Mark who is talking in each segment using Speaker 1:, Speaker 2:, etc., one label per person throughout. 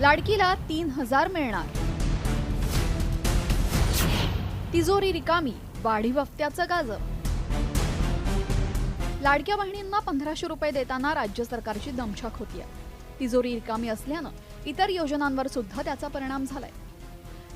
Speaker 1: लाडकीला तीन हजार मिळणार. तिजोरी रिकामी वाढीव हप्त्याचं गाजर लाडक्या बहिणींना पंधराशे रुपये देताना राज्य सरकारची दमछाक होतीये तिजोरी रिकामी असल्यानं इतर योजनांवर सुद्धा त्याचा परिणाम झालाय.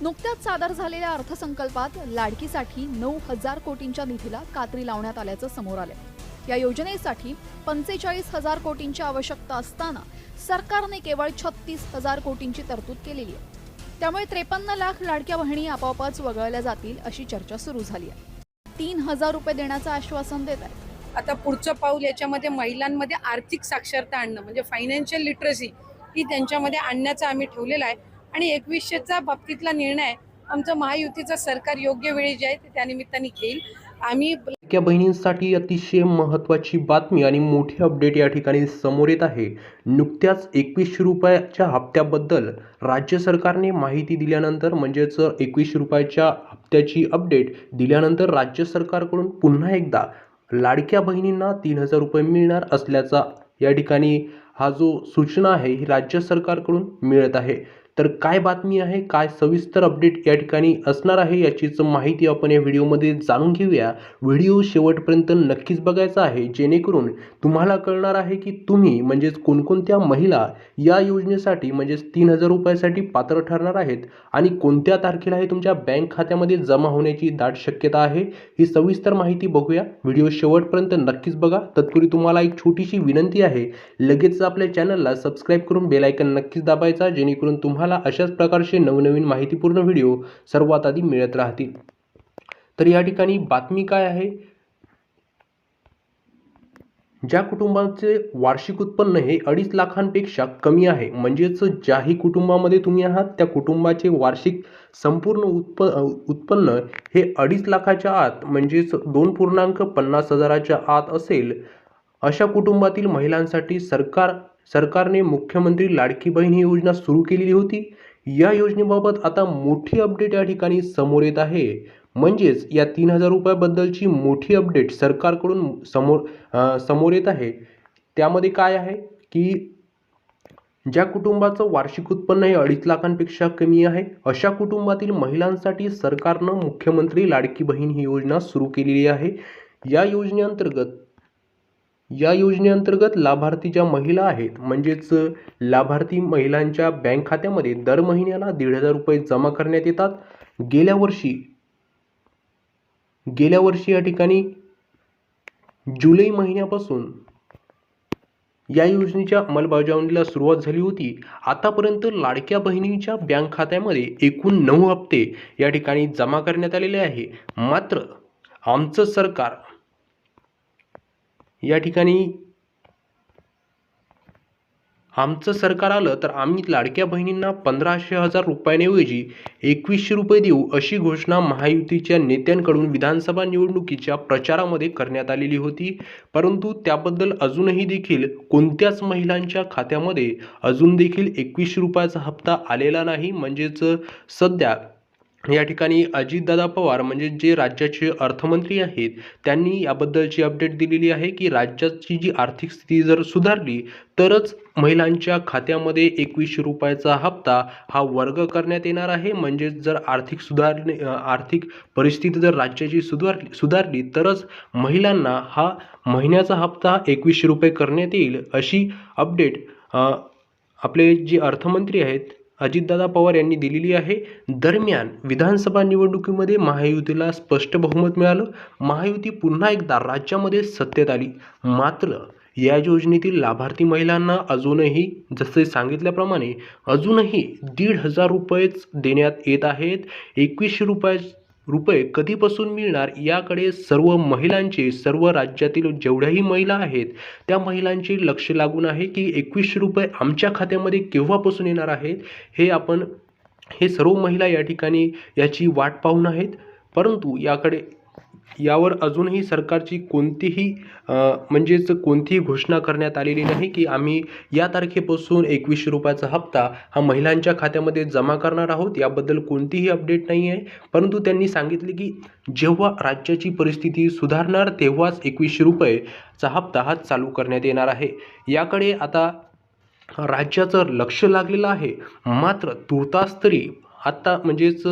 Speaker 1: नुकत्याच सादर झालेल्या अर्थसंकल्पात लाडकीसाठी नऊ हजार कोटींच्या निधीला कात्री लावण्यात आल्याचं समोर आलंय. या योजनेसाठी पंचेचाळीस हजार कोटींची आवश्यकता असताना सरकारने केवळ छत्तीस हजार कोटींची तरतूद केलेली आहे. त्यामुळे त्रेपन्न लाख लाडक्या बहिणी आपोआपच वगळल्या जातील अशी चर्चा सुरू झाली आहे. तीन हजार रुपये देण्याचं आश्वासन देत आहे
Speaker 2: आता पुढचं पाऊल याच्यामध्ये महिलांमध्ये आर्थिक साक्षरता आणणं म्हणजे फायनान्शियल लिटरसी ही त्यांच्यामध्ये आणण्याचा आम्ही ठेवलेला आहे. आणि एकवीसशेचा बाबतीतला निर्णय आमचं महायुतीचं सरकार योग्य वेळी जे आहे ते त्यानिमित्ताने घेईल. आम्ही
Speaker 3: लाडक्या बहिणींसाठी अतिशय महत्त्वाची बातमी आणि मोठी अपडेट या ठिकाणी समोर येत आहे. नुकत्याच एकवीसशे रुपयाच्या हप्त्याबद्दल राज्य सरकारने माहिती दिल्यानंतर म्हणजेच एकवीसशे रुपयाच्या हप्त्याची अपडेट दिल्यानंतर राज्य सरकारकडून पुन्हा एकदा लाडक्या बहिणींना तीन हजार रुपये मिळणार असल्याचा या ठिकाणी हा जो सूचना आहे ही राज्य सरकारकडून मिळत आहे. तर काय बातमी आहे काय सविस्तर अपडेट या ठिकाणी असणार आहे याचीच माहिती आपण या व्हिडिओमध्ये जाणून घेऊया. व्हिडिओ शेवटपर्यंत नक्कीच बघायचा आहे जेणेकरून तुम्हाला कळणार आहे की तुम्ही म्हणजेच कोणकोणत्या महिला या योजनेसाठी म्हणजेच तीन हजार रुपयासाठी पात्र ठरणार आहेत आणि कोणत्या तारखेला हे तुमच्या बँक खात्यामध्ये जमा होण्याची दाट शक्यता आहे ही सविस्तर माहिती बघूया. व्हिडिओ शेवटपर्यंत नक्कीच बघा. तत्पूर्वी तुम्हाला एक छोटीशी विनंती आहे लगेच आपल्या चॅनलला सबस्क्राईब करून बेलायकन नक्कीच दाबायचा जेणेकरून तुम्हाला अशाच प्रकारचे नवनवीन माहितीपूर्ण व्हिडिओ सर्वात आधी मिळत राहतील. तर या ठिकाणी बातमी काय आहे? ज्या कुटुंबाचे वार्षिक उत्पन्न हे अडीच लाखांपेक्षा कमी आहे म्हणजेच ज्याही कुटुंबामध्ये तुम्ही आहात त्या कुटुंबाचे वार्षिक संपूर्ण उत्प उत्पन्न हे अडीच लाखाच्या आत म्हणजेच दोन पूर्णांक पन्नास हजाराच्या आत असेल अशा कुटुंबातील महिलांसाठी सरकार सरकारने मुख्यमंत्री लाडकी बहीण ही योजना सुरू केलेली होती. या योजनेबाबत आता मोठी अपडेट या ठिकाणी समोर येत आहे. म्हणजेच या तीन हजार रुपयाबद्दलची मोठी अपडेट सरकारकडून समोर समोर येत आहे. त्यामध्ये काय आहे की ज्या कुटुंबाचं वार्षिक उत्पन्न हे अडीच लाखांपेक्षा कमी आहे अशा कुटुंबातील महिलांसाठी सरकारनं मुख्यमंत्री लाडकी बहीण ही योजना सुरू केलेली आहे. या योजनेअंतर्गत या योजनेअंतर्गत लाभार्थी ज्या महिला आहेत म्हणजेच लाभार्थी महिलांच्या बँक खात्यामध्ये दर महिन्याला दीड हजार रुपये जमा करण्यात येतात. गेल्या वर्षी गेल्या वर्षी या ठिकाणी जुलै महिन्यापासून या योजनेच्या अंमलबजावणीला सुरुवात झाली होती. आतापर्यंत लाडक्या बहिणीच्या बँक खात्यामध्ये एकूण नऊ हप्ते या ठिकाणी जमा करण्यात आलेले आहे. मात्र आमचं सरकार या ठिकाणी आमचं सरकार आलं तर आम्ही लाडक्या बहिणींना पंधराशे हजार रुपयांऐवजी एकवीसशे रुपये देऊ अशी घोषणा महायुतीच्या नेत्यांकडून विधानसभा निवडणुकीच्या प्रचारामध्ये करण्यात आलेली होती. परंतु त्याबद्दल अजूनही देखील कोणत्याच महिलांच्या खात्यामध्ये अजून देखील एकवीसशे रुपयाचा हप्ता आलेला नाही. म्हणजेच सध्या या ठिकाणी अजितदादा पवार म्हणजे जे राज्याचे अर्थमंत्री आहेत त्यांनी याबद्दलची अपडेट दिलेली आहे की राज्याची जी आर्थिक स्थिती जर सुधारली तरच महिलांच्या खात्यामध्ये एकवीसशे रुपयाचा हप्ता हा वर्ग करण्यात येणार आहे. म्हणजेच जर आर्थिक सुधारणे आर्थिक परिस्थिती जर राज्याची सुधारली सुधारली तरच महिलांना हा महिन्याचा हप्ता एकवीसशे रुपये करण्यात येईल अशी अपडेट आपले जे अर्थमंत्री आहेत अजितदादा पवार यांनी दिलेली आहे. दरम्यान विधानसभा निवडणुकीमध्ये महायुतीला स्पष्ट बहुमत मिळालं. महायुती पुन्हा एकदा राज्यामध्ये सत्तेत आली. मात्र या योजनेतील लाभार्थी महिलांना अजूनही जसे सांगितल्याप्रमाणे अजूनही दीड हजार रुपयेच देण्यात येत आहेत. एकवीसशे रुपये रुपये कधीपासून मिळणार याकडे सर्व महिलांचे सर्व राज्यातील जेवढ्याही महिला आहेत त्या महिलांचे लक्ष लागून आहे की एकवीसशे रुपये आमच्या खात्यामध्ये केव्हापासून येणार आहेत हे आपण हे सर्व महिला या ठिकाणी याची वाट पाहून आहेत. परंतु याकडे यावर अजूनही सरकारची कोणतीही म्हणजेच कोणतीही घोषणा करण्यात आलेली नाही की आम्ही या तारखेपासून एकवीसशे रुपयाचा हप्ता हा महिलांच्या खात्यामध्ये जमा करणार आहोत याबद्दल कोणतीही अपडेट नाही आहे. परंतु त्यांनी सांगितले की जेव्हा राज्याची परिस्थिती सुधारणार तेव्हाच एकवीसशे रुपयेचा हप्ता हा चालू करण्यात येणार आहे. याकडे आता राज्याचं लक्ष लागलेलं आहे. मात्र तुर्तास तरी आत्ता म्हणजेच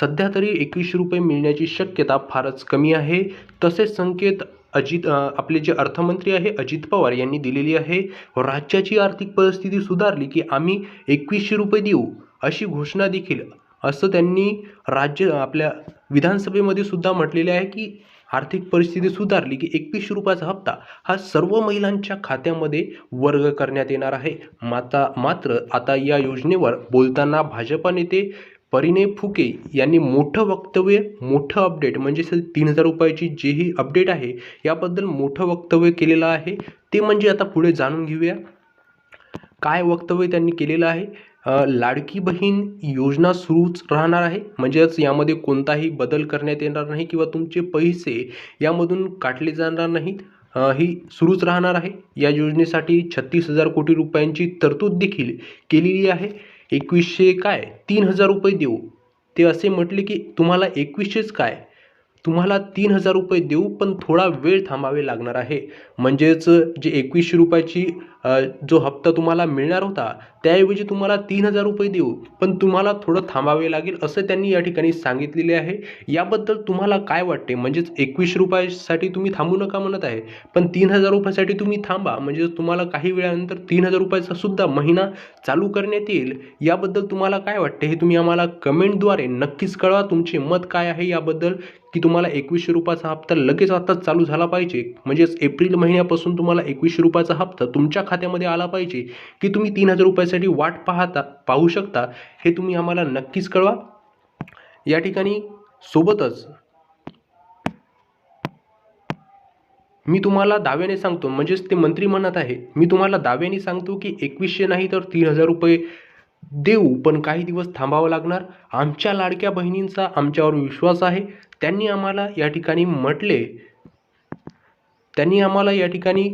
Speaker 3: सध्या तरी एकवीसशे रुपये मिळण्याची शक्यता फारच कमी आहे. तसेच संकेत अजित आपले जे अर्थमंत्री आहे अजित पवार यांनी दिलेली आहे राज्याची आर्थिक परिस्थिती सुधारली की आम्ही एकवीसशे रुपये देऊ अशी घोषणा देखील. असं त्यांनी राज्य आपल्या विधानसभेमध्ये सुद्धा म्हटलेले आहे की आर्थिक परिस्थिती सुधारली की एकवीसशे रुपयाचा हप्ता हा सर्व महिलांच्या खात्यामध्ये वर्ग करण्यात येणार आहे. माता मात्र आता या योजनेवर बोलताना भाजपा नेते परिणय फुके यांनी मोठं वक्तव्य मोठं अपडेट म्हणजे तीन हजार रुपयाची जेही अपडेट आहे याबद्दल मोठं वक्तव्य केलेलं आहे. ते म्हणजे आता पुढे जाणून घेऊया. काय वक्तव्य त्यांनी केलेलं आहे? लाडकी बहीण योजना सुरूच राहणार आहे. म्हणजेच यामध्ये कोणताही बदल करण्यात येणार नाही किंवा तुमचे पैसे यामधून काटले जाणार नाहीत. ही सुरूच राहणार आहे. या योजनेसाठी छत्तीस हजार कोटी रुपयांची तरतूद देखील केलेली आहे. एकवीसशे काय? तीन हजार रुपये देऊ. ते असे म्हटले की तुम्हाला एकवीसशेच काय? तुम्हाला तीन हजार रुपये देऊ पण थोडा वेळ थांबावे लागणार आहे. म्हणजेच जे एकवीसशे रुपयाची जो हप्ता तुम्हाला मिळणार होता त्याऐवजी तुम्हाला तीन हजार रुपये देऊ पण तुम्हाला थोडं थांबावे लागेल असं त्यांनी या ठिकाणी सांगितलेले आहे. याबद्दल तुम्हाला काय वाटते? म्हणजेच एकवीसशे रुपयासाठी तुम्ही थांबू नका म्हणत आहे पण तीन हजार रुपयासाठी तुम्ही थांबा. म्हणजे तुम्हाला काही वेळानंतर तीन हजार रुपयाचा सुद्धा महिना चालू करण्यात येईल. याबद्दल तुम्हाला काय वाटते हे तुम्ही आम्हाला कमेंटद्वारे नक्कीच कळवा. तुमचे मत काय आहे याबद्दल की तुम्हाला एकवीसशे रुपयाचा हप्ता लगेच आत्ताच चालू झाला पाहिजे. म्हणजेच एप्रिल महिन्यापासून तुम्हाला एकवीसशे रुपयाचा हप्ता तुमच्या खात्यामध्ये आला पाहिजे की तुम्ही तीन हजार रुपयासाठी वाट पाहता पाहू शकता हे तुम्ही आम्हाला नक्कीच कळवा. या ठिकाणी सोबतच मी तुम्हाला दाव्याने सांगतो म्हणजेच ते मंत्री म्हणत आहे मी तुम्हाला दाव्याने सांगतो की एकवीसशे नाही तर तीन हजार रुपये देऊ पण काही दिवस थांबावं लागणार. आमच्या लाडक्या बहिणींचा आमच्यावर विश्वास आहे. त्यांनी आम्हाला या ठिकाणी म्हटले त्यांनी आम्हाला या ठिकाणी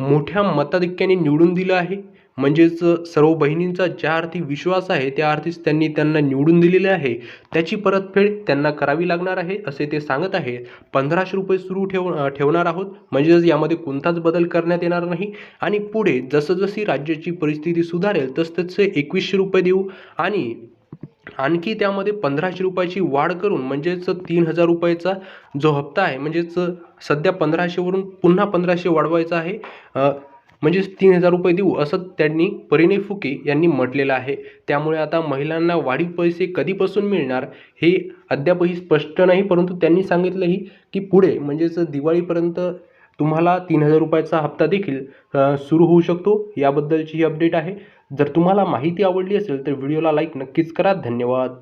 Speaker 3: मोठ्या मताधिक्याने निवडून दिलं आहे. म्हणजेच सर्व बहिणींचा ज्या अर्थी विश्वास आहे त्या अर्थीच त्यांनी त्यांना निवडून दिलेले आहे. त्याची परतफेड त्यांना करावी लागणार आहे असे ते सांगत आहे पंधराशे रुपये सुरू ठेव ठेवणार आहोत. म्हणजेच यामध्ये कोणताच बदल करण्यात येणार नाही. आणि पुढे जसं जशी राज्याची परिस्थिती सुधारेल तसतसे एकवीसशे रुपये देऊ. आणि आणखी त्यामध्ये पंधराशे रुपयाची वाढ करून म्हणजेच तीन हजार रुपयाचा जो हप्ता आहे म्हणजेच सध्या पंधराशेवरून पुन्हा पंधराशे वाढवायचा आहे. म्हणजेच तीन हजार रुपये देऊ असं त्यांनी परिणय फुके यांनी म्हटलेलं आहे. त्यामुळे आता महिलांना वाढीव पैसे कधीपासून मिळणार हे अद्यापही स्पष्ट नाही परंतु त्यांनी सांगितलंही की पुढे म्हणजेच दिवाळीपर्यंत तुम्हाला तीन हजार रुपयाचा हप्ता देखील सुरू होऊ शकतो. याबद्दलची ही अपडेट आहे. जर तुम्हाला माहिती आवडली असेल तर व्हिडिओला लाईक नक्कीच करा. धन्यवाद.